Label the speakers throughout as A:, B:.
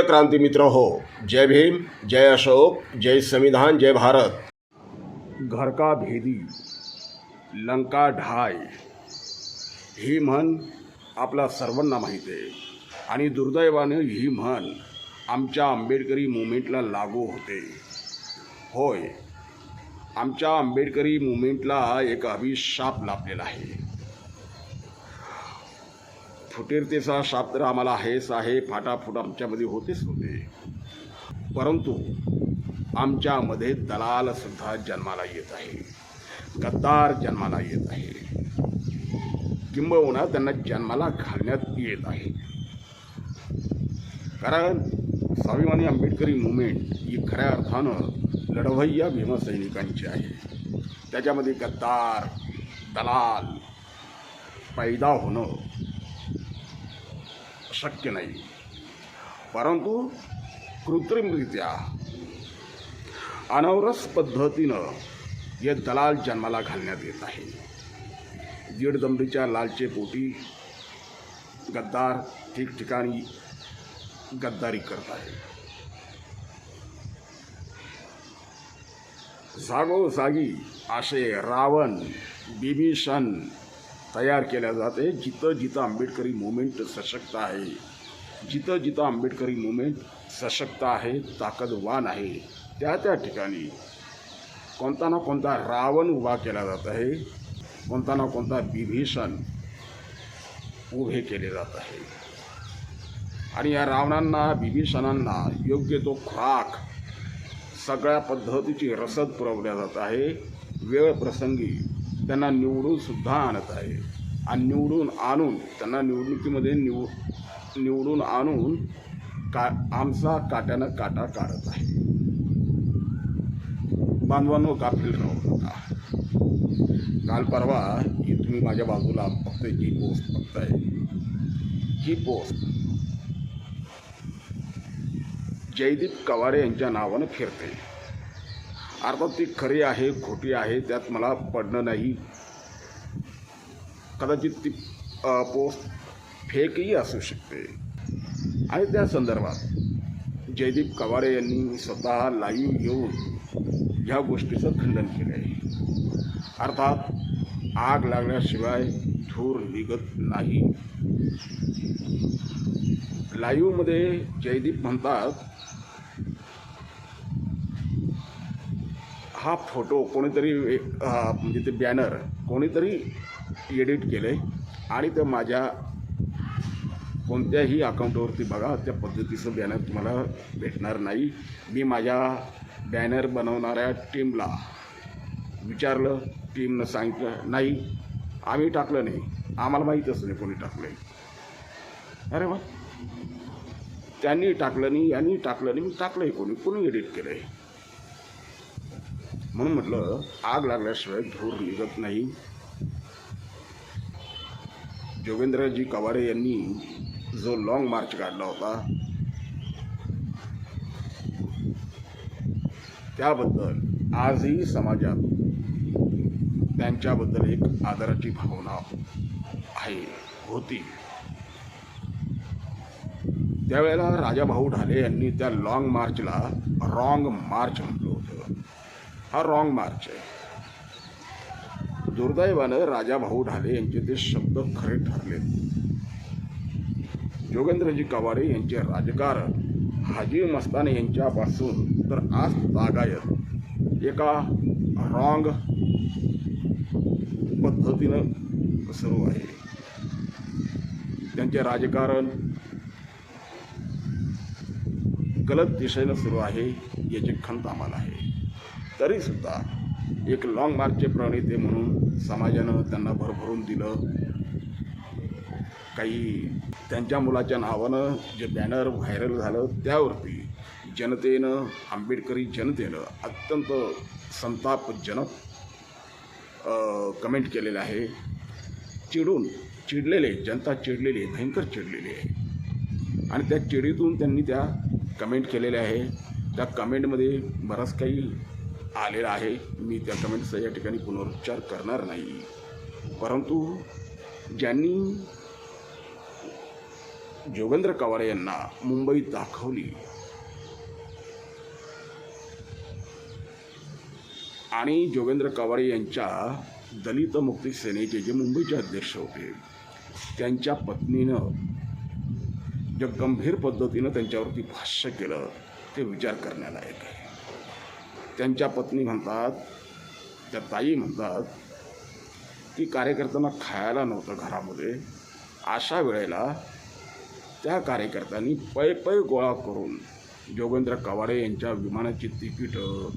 A: प्रिय क्रांती मित्र हो जय भीम जय अशोक जय संविधान जय भारत। घर का भेदी लंका ढाय ही म्हण आपल्या सर्वांना माहीत आहे. आणि दुर्दैवानं ही म्हण आमच्या आंबेडकरी मुवमेंटला लागू होते. होय आमच्या आंबेडकरी मुवमेंटला एक अभिशाप लाभलेला आहे. फुटीरतेचा शाप तर आम्हाला आहेच आहे. फाटाफूट आमच्यामध्ये होतेच होते परंतु आमच्यामध्ये दलालसुद्धा जन्माला येत आहे. गद्दार जन्माला येत आहे. किंबहुना त्यांना जन्माला घालण्यात येत आहे. कारण स्वाभिमानी आंबेडकरी मुवमेंट ही खऱ्या अर्थानं लढवय्या भीमसैनिकांची आहे. त्याच्यामध्ये गद्दार दलाल पैदा होणं शक्य नाही. परंतु कृत्रिमरित्या अनवरस पद्धतीनं हे दलाल जन्माला घालण्यात येत आहे. दीडदमडीच्या लालचे पोटी गद्दार ठिकठिकाणी गद्दारी करत आहे. जागोजागी असे रावण बिभीषण तयार केल्या जाते. जिथं जिथं आंबेडकरी मुवमेंट सशक्त आहे जिथं जिथं आंबेडकरी मुवमेंट सशक्त आहे ताकदवान आहे त्या त्या ठिकाणी कोणता ना कोणता रावण उभा केला जात आहे कोणता ना कोणता बिभीषण उभे केले जात आहे. आणि या रावणांना बिभीषणांना योग्य तो खुराक सगळ्या पद्धतीची रसद पुरवल्या जात आहे. वेळ प्रसंगी त्यांना निवडूनसुद्धा आणत आहे. आणि निवडून आणून त्यांना निवडणुकीमध्ये निव निवडून आणून का आमचा काट्यानं काटा काढत आहे. बांधवांनो गाफील राहू नका. काल परवा ही तुम्ही माझ्या बाजूला फक्त जी पोस्ट बघताय. ही पोस्ट जयदीप कवारे यांच्या नावानं फिरते. अर्थात ती खरी आहे खोटी आहे त्यात मला पडणं नाही. कदाचित ती पोस्ट फेकही असू शकते. आणि त्या संदर्भात जयदीप कवारे यांनी स्वतः लाईव्ह येऊन ह्या गोष्टीचं खंडन केलं आहे अर्थात आग लागल्याशिवाय धूर निघत नाही. लाईव्हमध्ये जयदीप म्हणतात हा फोटो कोणीतरी म्हणजे ते बॅनर कोणीतरी एडिट केलं आहे आणि ते माझ्या कोणत्याही अकाउंटवरती बघा त्या पद्धतीचं बॅनर तुम्हाला भेटणार नाही. मी माझ्या बॅनर बनवणाऱ्या टीमला विचारलं टीमनं सांगितलं नाही आम्ही टाकलं नाही. आम्हाला माहीतच नाही कोणी टाकलं आहे अरे वा. त्यांनी टाकलं नाही यांनी टाकलं नाही मी टाकलं आहे कोणी? कोणी एडिट केलं आहे म्हणून म्हटलं आग लागल्याशिवाय धूर निघत नाही. जोगेंद्रजी कवाडे यांनी जो लॉंग मार्च काढला होता त्याबद्दल आजही समाजात त्यांच्याबद्दल एक आदराची भावना आहे होती. त्यावेळेला राजाभाऊ ढाले यांनी त्या लॉंग मार्चला रॉंग मार्च म्हटलं होतं. हा रॉंग मार्च आहे. दुर्दैवानं राजाभाऊ ढाले यांचे ते शब्द खरे ठरले. जोगेंद्रजी कवारे यांचे राजकारण हाजी मस्ताने यांच्यापासून तर आज तागायत एका रॉंग पद्धतीनं सुरू आहे. त्यांचे राजकारण गलत दिशेनं सुरू आहे याची खंत आम्हाला आहे. तरीसुद्धा एक लाँग मार्चचे प्रणेते म्हणून समाजानं त्यांना भरभरून दिलं. काही त्यांच्या मुलाच्या नावानं जे बॅनर व्हायरल झालं त्यावरती जनतेनं आंबेडकरी जनतेनं अत्यंत संतापजनक कमेंट केलेलं आहे. चिडून चिडलेले जनता चिडलेली आहे भयंकर चिडलेली आहे. आणि त्या चिडीतून त्यांनी त्या कमेंट केलेल्या आहे. त्या कमेंटमध्ये बराच काही आलेलं आहे. मी त्या कमेंटचा या ठिकाणी पुनरुच्चार करणार नाही. परंतु ज्यांनी जोगेंद्र कवाडे यांना मुंबईत दाखवली आणि जोगेंद्र कवारे यांच्या दलित मुक्ती सेनेचे जे मुंबईचे अध्यक्ष होते त्यांच्या पत्नीनं जे गंभीर पद्धतीनं त्यांच्यावरती भाष्य केलं ते विचार करण्यालायक आहे. त्यांच्या पत्नी म्हणतात त्या ताई म्हणतात की कार्यकर्त्यांना खायला नव्हतं घरामध्ये. अशा वेळेला त्या कार्यकर्त्यांनी पै पै गोळा करून जोगेंद्र कवाडे यांच्या विमानाची तिकीटं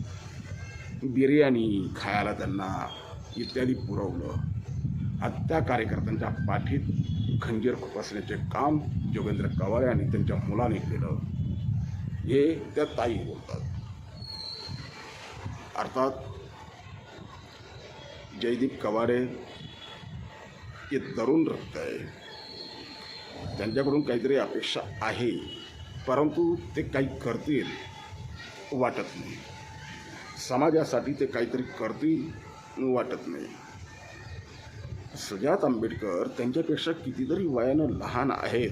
A: बिर्याणी खायला त्यांना इत्यादी पुरवलं. त्या कार्यकर्त्यांच्या पाठीत खंजीर खुपसण्याचे काम जोगेंद्र कवाडे आणि त्यांच्या मुलाने केलं. हे त्या ताई बोलतात. अर्थात जयदीप कवारे हे तरुण रक्त आहे. त्यांच्याकडून काहीतरी अपेक्षा आहे परंतु ते काही करतील वाटत नाही. समाजासाठी ते काहीतरी करतील वाटत नाही. सुजात आंबेडकर त्यांच्यापेक्षा कितीतरी वयानं लहान आहेत.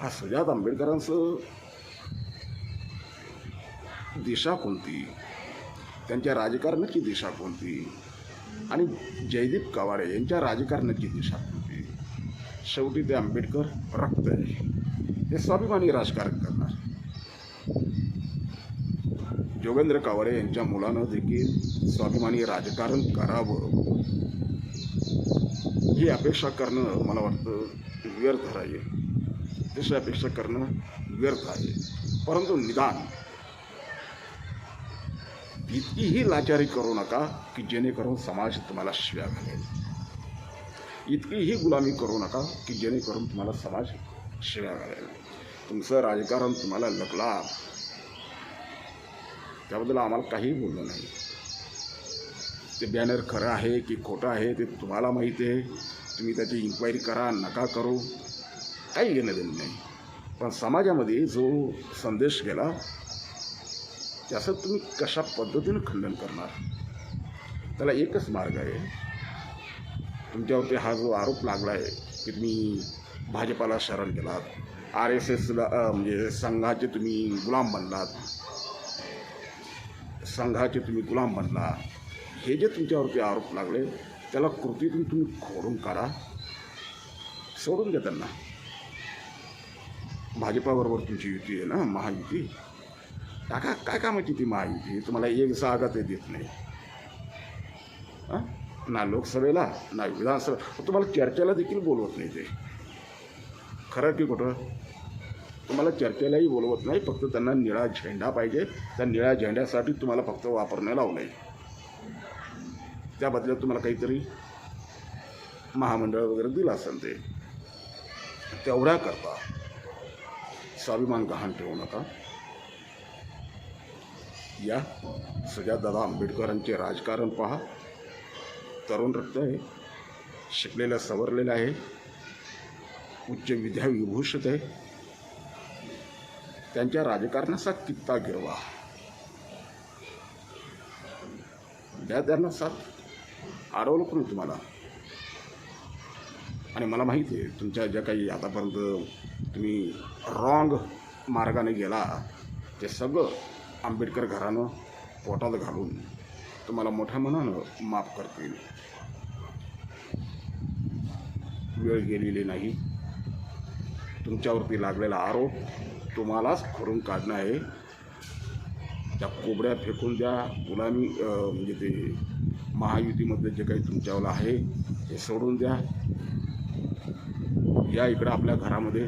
A: हा सुजात आंबेडकरांचं दिशा कोणती? त्यांच्या राजकारणाची दिशा कोणती? आणि जयदीप कवाडे यांच्या राजकारणाची दिशा कोणती? शेवटी ते आंबेडकर रक्त आहे. हे स्वाभिमानी राजकारण करणार. जोगेंद्र कवाडे यांच्या मुलानं देखील स्वाभिमानी राजकारण करावं. ही अपेक्षा करणं मला वाटतं व्यर्थ राहील तशी अपेक्षा करणं व्यर्थ आहे. परंतु निदान इतकीही लाचारी करू नका की जेणेकरून समाज तुम्हाला शिव्या घालेल इतकीही गुलामी करू नका की जेणेकरून तुम्हाला समाज शिव्या घालेल तुमचं राजकारण तुम्हाला लपला त्याबद्दल आम्हाला काही बोललं नाही. ते बॅनर खरं आहे की खोटं आहे ते तुम्हाला माहिती आहे. तुम्ही त्याची इन्क्वायरी करा नका करू. काही घेणं देणं नाही. पण समाजामध्ये जो संदेश गेला त्याचं तुम्ही कशा पद्धतीनं खंडन करणार? त्याला एकच मार्ग आहे. तुमच्यावरती हा जो आरोप लागला आहे की तुम्ही भाजपाला शरण केलात आर एस एसला म्हणजे संघाचे तुम्ही गुलाम बनलात संघाचे तुम्ही गुलाम बनला हे जे तुमच्यावरती आरोप लागले त्याला कृतीतून तुम्ही खोडून काढा सोडून द्या त्यांना. भाजपाबरोबर तुमची युती आहे ना महायुती. काका काय कामाची ती महायुती तुम्हाला एक जागा ते देत नाही. हां? ना लोकसभेला ना विधानसभा तुम्हाला चर्चेला देखील बोलवत नाही ते. खरं की कुठं तुम्हाला चर्चेलाही बोलवत नाही फक्त त्यांना निळा झेंडा पाहिजे. त्या निळ्या झेंड्यासाठी तुम्हाला फक्त वापरणं लावलं आहे त्या बदल्यात तुम्हाला काहीतरी महामंडळ वगैरे दिलं असेल ते. तेवढ्या करता. स्वाभिमान गहाण ठेवू नका. या सुजातदादा आंबेडकरांचे राजकारण पहा. तरुण रक्त आहे शिकलेलं सवरलेलं आहे. उच्च विद्या विभूषित आहे. त्यांच्या राजकारणाचा कित्ता गिरवा. द्या त्यांना साथ. अडवलं पण तुम्हाला. आणि मला माहिती आहे तुमच्या ज्या काही आतापर्यंत तुम्ही रॉंग मार्गाने गेला ते सगळं आंबेडकर घरानं पोटात घालून तुम्हाला मोठ्या मनानं माफ करतील वेळ गेलेली नाही. तुमच्यावरती लागलेला आरोप तुम्हालाच खरून काढणं आहे. त्या कोबड्या फेकून द्या गुलामी म्हणजे ते महायुतीमधले जे काही तुमच्यावर आहे ते सोडून द्या. या इकडं आपल्या घरामध्ये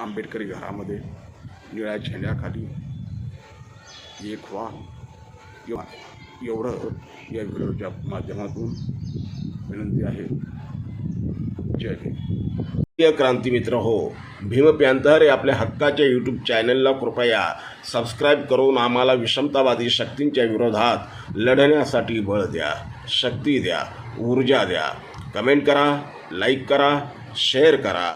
A: आंबेडकरी घरामध्ये निळ्या झेंड्याखाली एक व्हा किंवा एवढं या व्हिडिओच्या माध्यमातून विनंती आहे. जय हिंद.
B: प्रिय क्रांती मित्र हो भीम प्यांतर आपल्या हक्काच्या यूट्यूब चॅनलला कृपया सबस्क्राईब करून आम्हाला विषमतावादी शक्तींच्या विरोधात लढण्यासाठी बळ द्या शक्ती द्या ऊर्जा द्या. कमेंट करा लाईक करा शेअर करा.